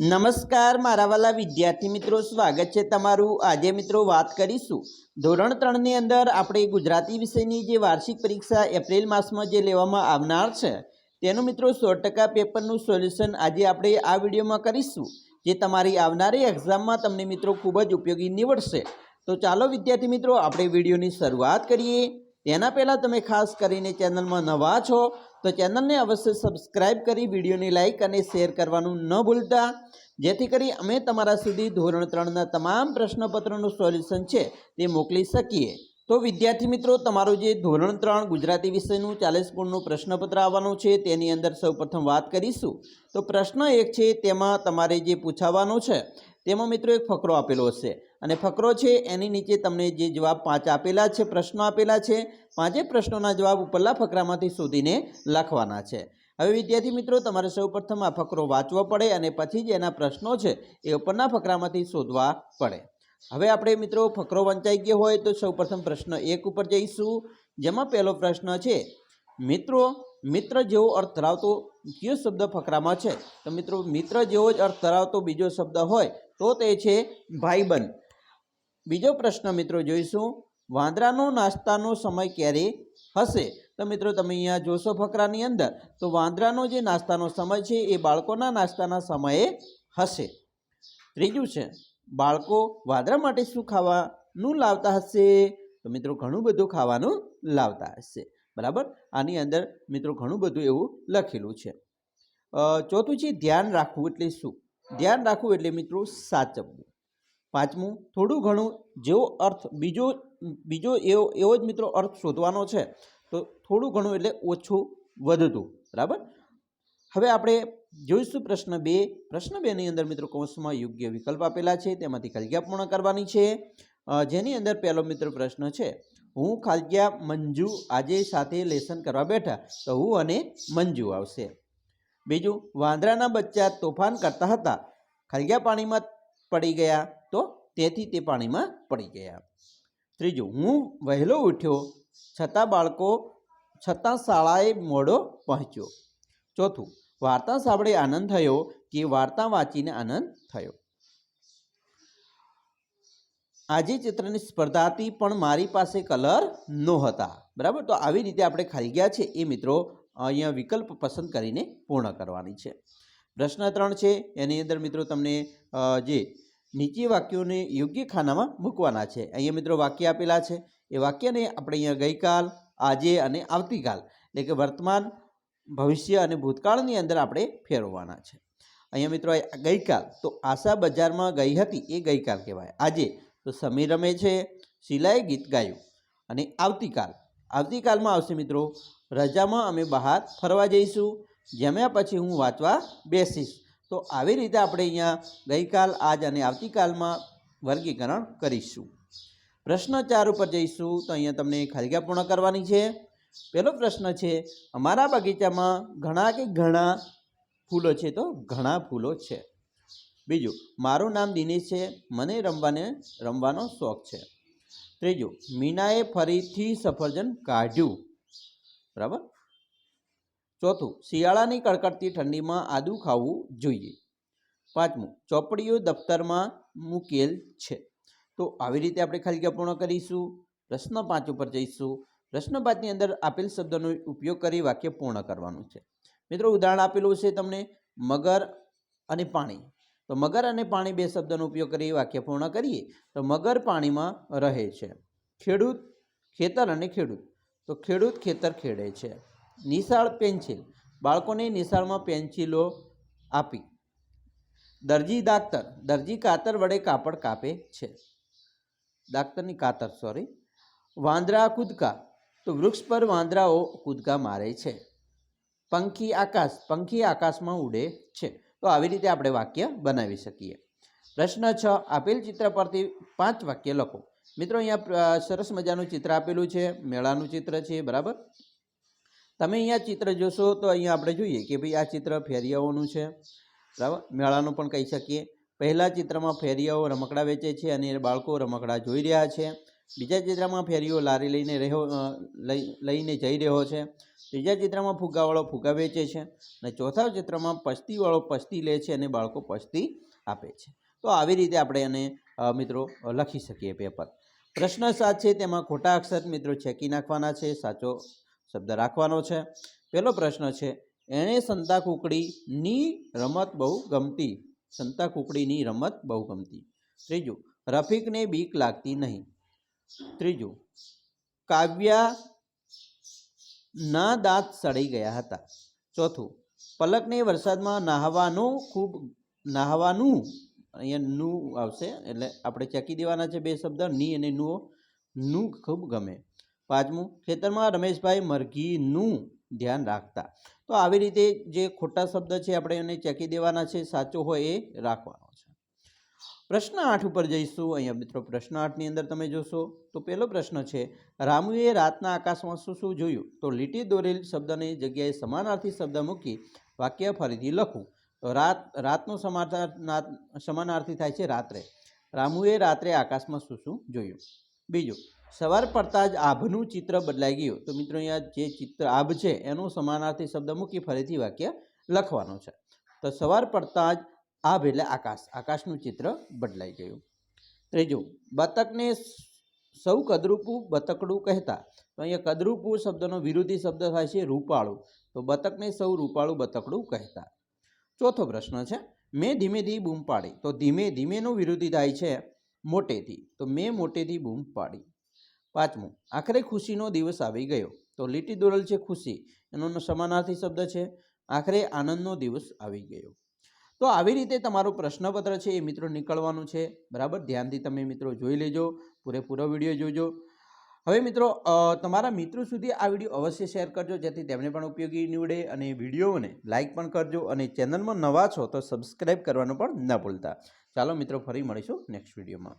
નમસ્કાર, મારા વાલા વિદ્યાર્થી મિત્રો, સ્વાગત છે તમારું. આજે મિત્રો વાત કરીશું. ધોરણ ત્રણની અંદર આપણે ગુજરાતી વિષયની જે વાર્ષિક પરીક્ષા એપ્રિલ માસમાં જે લેવામાં આવનાર છે, તેનું મિત્રો સો ટકા પેપરનું સોલ્યુશન આજે આપણે આ વિડીયોમાં કરીશું, જે તમારી આવનારી એક્ઝામમાં તમને મિત્રો ખૂબ જ ઉપયોગી નીવડશે. તો ચાલો વિદ્યાર્થી મિત્રો, આપણે વિડીયોની શરૂઆત કરીએ. તેના પહેલાં તમે ખાસ કરીને ચેનલમાં નવા છો, તો ચેનલને અવશ્ય સબસ્ક્રાઇબ કરી, વિડીયોને લાઇક અને શેર કરવાનું ન ભૂલતા. જેથી કરી અમે તમારા સુધી ધોરણ ત્રણના તમામ પ્રશ્નપત્રોનું સોલ્યુશન છે, તે મોકલી શકીએ. તો વિદ્યાર્થી મિત્રો, તમારું જે ધોરણ ત્રણ ગુજરાતી વિષયનું ચાલીસ ગુણનું પ્રશ્નપત્ર આવવાનું છે, તેની અંદર સૌપ્રથમ વાત કરીશું. તો પ્રશ્ન એક છે, તેમાં તમારે જે પૂછાવાનું છે તેમાં મિત્રો એક ફકરો આપેલો હશે અને ફકરો છે, એની નીચે તમને જે જવાબ પાંચ આપેલા છે, પ્રશ્નો આપેલા છે, પાંચે પ્રશ્નોના જવાબ ઉપરલા ફકરામાંથી શોધીને લખવાના છે. હવે વિદ્યાર્થી મિત્રો, તમારે સૌપ્રથમ આ ફકરો વાંચવો પડે અને પછી જ એના પ્રશ્નો છે, એ ઉપરના ફકરામાંથી શોધવા પડે. હવે આપણે મિત્રો, ફકરો વંચાઈ ગયો હોય તો સૌપ્રથમ પ્રશ્ન એક ઉપર જઈશું. જેમાં પહેલો પ્રશ્ન છે, મિત્રો, મિત્ર જેવો અર્થ ધરાવતો કયો શબ્દ ફકરામાં છે? તો મિત્રો, મિત્ર જેવો જ અર્થ ધરાવતો બીજો શબ્દ હોય તો તે છે ભાઈબંધ. બીજો પ્રશ્ન મિત્રો જોઈશું, વાંદરાનો નાસ્તાનો સમય ક્યારે હશે? તો મિત્રો તમે અહીંયા જોશો ફકરાની અંદર, તો વાંદરાનો જે નાસ્તાનો સમય છે એ બાળકોના નાસ્તાના સમયે હશે. ત્રીજું છે, બાળકો વાંદરા માટે શું ખાવાનું લાવતા હશે? તો મિત્રો ઘણું બધું ખાવાનું લાવતા હશે. બરાબર? આની અંદર મિત્રો ઘણું બધું એવું લખેલું છે. ચોથું છે ધ્યાન રાખવું એટલે શું? ધ્યાન રાખવું એટલે મિત્રો સાચવવું. પાંચમું, થોડું ઘણું જેવો અર્થ બીજો બીજો એવો એવો જ મિત્રો અર્થ શોધવાનો છે, તો થોડું ઘણું એટલે ઓછું વધતું. બરાબર? હવે આપણે જોઈશું પ્રશ્ન બે. પ્રશ્ન બેની અંદર મિત્રો કૌંસમાં યોગ્ય વિકલ્પ આપેલા છે, તેમાંથી ખાલગ્યા પૂર્ણ કરવાની છે. જેની અંદર પહેલો મિત્ર પ્રશ્ન છે, હું ખાલગ્યા મંજુ આજે સાથે લેસન કરવા બેઠા, તો હું અને મંજુ આવશે. બીજું, વાંદરાના બચ્ચા તોફાન કરતા હતા. ખાલગ્યા પાણીમાં પડી ગયા તો તેથી તે પાણીમાં પડી ગયા. ત્રીજું, હું વહેલો ઉઠ્યો છતાં બાળકો, છતાં શાળાએ મોડો પહોંચ્યો. ચોથું, વાર્તા સાંભળી આનંદ થયો કે વાર્તા વાંચીને આનંદ થયો. આજે ચિત્રની સ્પર્ધા હતી પણ મારી પાસે કલર નહોતા. બરાબર? તો આવી રીતે આપણે ખાઈ ગયા છે. એ મિત્રો અહીંયા વિકલ્પ પસંદ કરીને પૂર્ણ કરવાની છે. પ્રશ્ન ત્રણ છે, એની અંદર મિત્રો તમને જે નીચે વાક્યોને યોગ્ય ખાનામાં મૂકવાના છે. અહીંયા મિત્રો વાક્ય આપેલા છે. એ વાક્યને આપણે અહીંયા ગઈકાલ, આજે અને આવતીકાલ, એટલે કે વર્તમાન, ભવિષ્ય અને ભૂતકાળની અંદર આપણે ફેરવવાના છે. અહીંયા મિત્રો ગઈકાલ, તો આશા બજારમાં ગઈ હતી, એ ગઈકાલ કહેવાય. આજે તો સમીર રમે છે શિલાએ ગીત ગાયું અને આવતીકાલ આવતીકાલમાં આવશે મિત્રો. રજામાં અમે બહાર ફરવા જઈશું. જમ્યા પછી હું વાંચવા બેસીશ. તો આવી રીતે આપણે અહીંયા ગઈકાલ, આજ અને આવતીકાલમાં વર્ગીકરણ કરીશું. પ્રશ્ન ચાર ઉપર જઈશું. તો અહીંયા તમને ખાલિકા પૂર્ણ કરવાની છે. પહેલો પ્રશ્ન છે, અમારા બગીચામાં ઘણા કે ઘણા ફૂલો છે? તો ઘણા ફૂલો છે. બીજું, મારું નામ દિનેશ છે. મને રમવાને, રમવાનો શોખ છે. ત્રીજું, મીનાએ ફરીથી સફરજન કાઢ્યું. બરાબર? ચોથું, શિયાળાની કડકડતી ઠંડીમાં આદું ખાવું જોઈએ. પાંચમું, ચોપડીઓ દફતરમાં મૂકેલ છે. તો આવી રીતે આપણે ખાલી પૂર્ણ કરીશું. પ્રશ્ન પાંચ ઉપર જઈશું. પ્રશ્ન પાંચની અંદર આપેલ શબ્દનો ઉપયોગ કરી વાક્ય પૂર્ણ કરવાનું છે. મિત્રો, ઉદાહરણ આપેલું છે તમને, મગર અને પાણી. તો મગર અને પાણી બે શબ્દનો ઉપયોગ કરી વાક્ય પૂર્ણ કરીએ, તો મગર પાણીમાં રહે છે. ખેડૂત, ખેતર અને ખેડૂત. તો ખેડૂત ખેતર ખેડે છે. નિશાળ પેન્સિલ. બાળકોને નિશાળમાં પેન્સિલો આપી. દરજી દાક્તર દરજી કાતર વડે કાપડ કાપે છે. દાક્તરની કાતર સોરી વાંદરા કૂદકા. તો વૃક્ષ પર વાંદરાઓ કૂદકા મારે છે. પંખી આકાશ. પંખી આકાશમાં ઉડે છે. તો આવી રીતે આપણે વાક્ય બનાવી શકીએ. પ્રશ્ન છ, આપેલ ચિત્ર પરથી પાંચ વાક્ય લખો. મિત્રો, અહીંયા સરસ મજાનું ચિત્ર આપેલું છે, મેળાનું ચિત્ર છે, બરાબર? તમે અહીંયા ચિત્ર જોશો તો અહીંયા આપણે જોઈએ કે ભાઈ આ ચિત્ર ફેરિયાઓનું છે, બરાબર? મેળાનું પણ કહી શકીએ. પહેલાં ચિત્રમાં ફેરિયાઓ રમકડા વેચે છે અને બાળકો રમકડા જોઈ રહ્યા છે. બીજા ચિત્રમાં ફેરીઓ લારી લઈને રહ્યો લઈ, લઈને જઈ રહ્યો છે. ત્રીજા ચિત્રમાં ફુગ્ગાવાળો ફુગ્ગા વેચે છે અને ચોથા ચિત્રમાં પસ્તીવાળો પસ્તી લે છે અને બાળકો પસ્તી આપે છે. તો આવી રીતે આપણે એને મિત્રો લખી શકીએ પેપર પ્રશ્ન સાત છે, તેમાં ખોટા અક્ષર મિત્રો છેકી નાખવાના છે, સાચો શબ્દ રાખવાનો છે. પહેલો પ્રશ્ન છે, એણે સંતા કુકડીની રમત બહુ ગમતી? સંતા કુકડીની રમત બહુ ગમતી? ત્રીજું, રફીકને બીક લાગતી નહીં? ત્રીજું, કાવ્યા ના દાંત સડી ગયા હતા. ચોથું, પલકને વરસાદમાં નાહવાનું ખૂબ, નાહવાનું અહીંયા નું આવશે, એટલે આપણે ચેકી દેવાના છે બે શબ્દ, ની અને નુઓ. નું ખૂબ ગમે. પાંચમું, ખેતરમાં રમેશભાઈ મરઘીનું ધ્યાન રાખતા. તો આવી રીતે જે ખોટા શબ્દ છે આપણે એને ચેકી દેવાના છે, સાચો હોય એ રાખવાનો છે. પ્રશ્ન આઠ ઉપર જઈશું. અહીંયા મિત્રો પ્રશ્ન આઠની અંદર તમે જોશો તો પહેલો પ્રશ્ન છે, રામુએ રાતના આકાશમાં શું શું જોયું? તો લીટી દોરેલ શબ્દની જગ્યાએ સમાનાર્થી શબ્દ મૂકી વાક્ય ફરીથી લખું. તો રાત, રાતનો સમાનાર્થ સમાનાર્થી થાય છે રાત્રે. રામુએ રાત્રે આકાશમાં શું શું જોયું? બીજું, સવાર પડતા જ આભનું ચિત્ર બદલાઈ ગયું. તો મિત્રો અહીંયા જે ચિત્ર આભ છે, એનો સમાનાર્થી શબ્દ મૂકી ફરીથી વાક્ય લખવાનો છે. તો સવાર પડતા જ આભ એટલે આકાશ. આકાશનું ચિત્ર બદલાઈ ગયું. ત્રીજું, બતકને સૌ કદરૂપું બતકડું કહેતા. તો અહીંયા કદરૂપું શબ્દનો વિરોધી શબ્દ થાય છે રૂપાળું. તો બતકને સૌ રૂપાળું બતકડું કહેતા. ચોથો પ્રશ્ન છે, મેં ધીમે ધીમે બૂમ પાડી. તો ધીમે ધીમેનો વિરોધી થાય છે મોટેથી. તો મેં મોટેથી બૂમ પાડી. પાંચમું, આખરે ખુશીનો દિવસ આવી ગયો. તો લીટી દોરલ છે ખુશી. એનો સમાનાર્થી શબ્દ છે, આખરે આનંદનો દિવસ આવી ગયો. તો આવી રીતે તમારું પ્રશ્નપત્ર છે એ મિત્રો નીકળવાનું છે. બરાબર? ધ્યાનથી તમે મિત્રો જોઈ લેજો. પૂરેપૂરો વીડિયો જોજો. હવે મિત્રો તમારા મિત્રો સુધી આ વીડિયો અવશ્ય શેર કરજો, જેથી તેમને પણ ઉપયોગી નીવડે અને વિડીયોને લાઇક પણ કરજો અને ચેનલમાં નવા છો તો સબસ્ક્રાઈબ કરવાનું પણ ન ભૂલતા. ચાલો મિત્રો, ફરી મળીશું નેક્સ્ટ વિડીયોમાં.